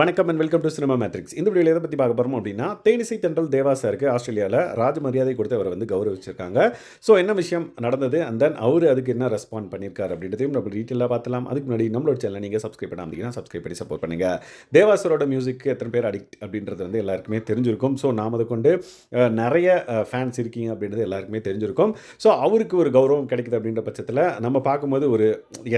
வணக்கம் and welcome to cinema matrix இந்த வீடியோவில் எதை பற்றி பார்க்க போகிறோம் அப்படின்னா தேனிசை தென்றல் தேவா சாருக்கு ஆஸ்திரேலியாவில் ராஜ மரியாதை கொடுத்து அவரை வந்து கௌரவிச்சிருக்காங்க. ஸோ என்ன விஷயம் நடந்தது? அண்ட் தென் அவர் அதுக்கு என்ன ரெஸ்பாண்ட் பண்ணியிருக்காரு அப்படின்றதையும் நம்ம டீட்டெயிலாக பார்த்தலாம். அதுக்கு முன்னாடி நம்மளோட சேனல் நீங்கள் சப்ஸ்கிரைப் பண்ணாமல் சப்ஸ்கிரைப் பண்ணி சப்போர்ட் பண்ணுங்கள் தேவாசரோட மியூசிக்கு எத்தனை பேர் அடிக்ட் அப்படின்றது வந்து எல்லாருக்குமே தெரிஞ்சிருக்கும். ஸோ நாம் அதை கொண்டு நிறைய ஃபேன்ஸ் இருக்கீங்க அப்படின்றது எல்லாருக்குமே தெரிஞ்சிருக்கும். ஸோ அவருக்கு ஒரு கௌரவம் கிடைக்குது அப்படின்ற பட்சத்தில் நம்ம பார்க்கும்போது ஒரு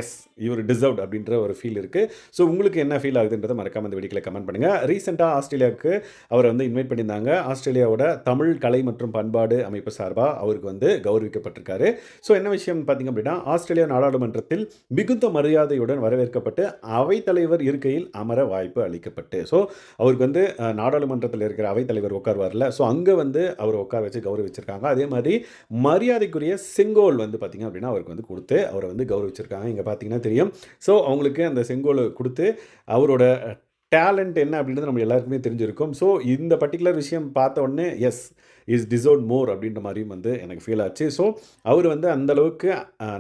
எஸ் இவர் டிசர்வ்ட் அப்படின்ற ஒரு ஃபீல் இருக்குது ஸோ உங்களுக்கு என்ன ஃபீல் ஆகுதுன்றதை மறக்காம இந்த வீடியோவில் கமெண்ட் பண்ணுங்கள் ரீசெண்டாக ஆஸ்திரேலியாவுக்கு அவரை வந்து இன்வைட் பண்ணியிருந்தாங்க. ஆஸ்திரேலியாவோட தமிழ் கலை மற்றும் பண்பாடு அமைப்பு சார்பாக அவருக்கு வந்து கௌரவிக்கப்பட்டிருக்காரு. ஸோ என்ன விஷயம் பார்த்தீங்க அப்படின்னா ஆஸ்திரேலியா நாடாளுமன்றத்தில் மிகுந்த மரியாதையுடன் வரவேற்கப்பட்டு அவைத்தலைவர் இருக்கையில் அமர வாய்ப்பு அளிக்கப்பட்டு ஸோ அவருக்கு வந்து நாடாளுமன்றத்தில் இருக்கிற அவைத்தலைவர் உட்கார்வார்ல ஸோ அங்கே வந்து அவர் உட்கார வச்சு கௌரவிச்சிருக்காங்க. அதே மாதிரி மரியாதைக்குரிய செங்கோல் வந்து பார்த்தீங்க அப்படின்னா அவருக்கு வந்து கொடுத்து அவரை வந்து கௌரவிச்சிருக்காங்க. இங்கே பார்த்தீங்கன்னா தெரியும். ஸோ அவங்களுக்கு அந்த செங்கோல் கொடுத்து அவரோட டேலண்ட் என்ன அப்படின்றது நம்ம எல்லாருக்குமே தெரிஞ்சிருக்கும். ஸோ இந்த பர்டிகுலர் விஷயம் பார்த்த உடனே எஸ் இஸ் டிசர்வ் மோர் அப்படின்ற மாதிரியும் வந்து எனக்கு ஃபீல் ஆச்சு. ஸோ அவர் வந்து அந்தளவுக்கு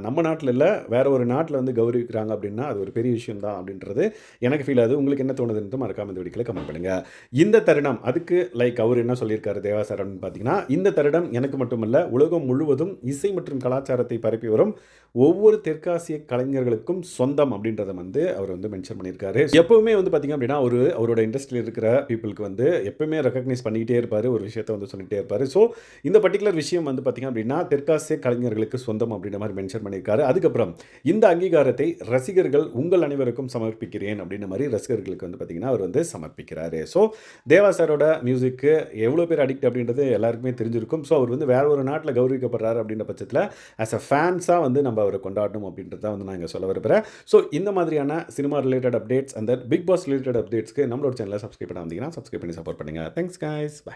நம்ம நாட்டில் இல்லை வேற ஒரு நாட்டில் வந்து கௌரவிக்கிறாங்க அப்படின்னா அது ஒரு பெரிய விஷயம் தான் அப்படின்றது எனக்கு ஃபீல் ஆகுது. உங்களுக்கு என்ன தோணுதுன்னு மறக்காம இந்த வீடியோவில் கமெண்ட் பண்ணுங்கள் இந்த தருணம் அதுக்கு லைக் அவர் என்ன சொல்லியிருக்காரு தேவாசார் அப்படின்னு பார்த்தீங்கன்னா இந்த தருணம் எனக்கு மட்டுமல்ல உலகம் முழுவதும் இசை மற்றும் கலாச்சாரத்தை பரப்பி வரும் ஒவ்வொரு தெற்காசிய கலைஞர்களுக்கும் சொந்தம் அப்படின்றத வந்து அவர் வந்து மென்ஷன் பண்ணியிருக்காரு. எப்பவுமே வந்து பார்த்தீங்க அப்படின்னா ஒரு அவரோட இண்டஸ்ட்ரியில் இருக்கிற பீப்புளுக்கு வந்து எப்பவுமே ரெக்கக்னைஸ் பண்ணிக்கிட்டே இருப்பார் ஒரு விஷயத்த வந்து சொல்லிகிட்டே இருப்பார். ஸோ இந்த பர்டிகுலர் விஷயம் வந்து பார்த்தீங்க அப்படின்னா தெற்காசிய கலைஞர்களுக்கு சொந்தம் அப்படின்ற மாதிரி மென்ஷன் பண்ணியிருக்காரு. அதுக்கப்புறம் இந்த அங்கீகாரத்தை ரசிகர்கள் உங்கள் அனைவருக்கும் சமர்ப்பிக்கிறேன் அப்படின்ற மாதிரி ரசிகர்களுக்கு வந்து பார்த்தீங்கன்னா அவர் வந்து சமர்ப்பிக்கிறாரு. ஸோ தேவா சாரோட மியூசிக்கு எவ்வளோ பேர் அடிக்ட் அப்படின்றது எல்லாருக்குமே தெரிஞ்சிருக்கும். ஸோ அவர் வந்து வேற ஒரு நாட்டில் கௌரவிக்கப்படுறாரு அப்படின்ற பட்சத்தில் ஆஸ் அ ஃபேன்ஸாக வந்து நம்ம அவரை கொண்டாடணும் அப்படின்றத வந்து நான் இங்கே சொல்ல விரும்புகிறேன் ஸோ இந்த மாதிரியான சினிமா ரிலேட்டட் அப்டேட்ஸ் அந்த பிக் பாஸ் ரிலேட்டட் அப்டேட்ஸ்க்கு நம்மளோட சேனலை சப்ஸ்கிரைப் பண்ணாமல் வந்தீங்கன்னா சப்ஸ்கிரைப் பண்ணி சப்போர்ட் பண்ணுங்கள் தேங்க்ஸ் காய்ஸ் பை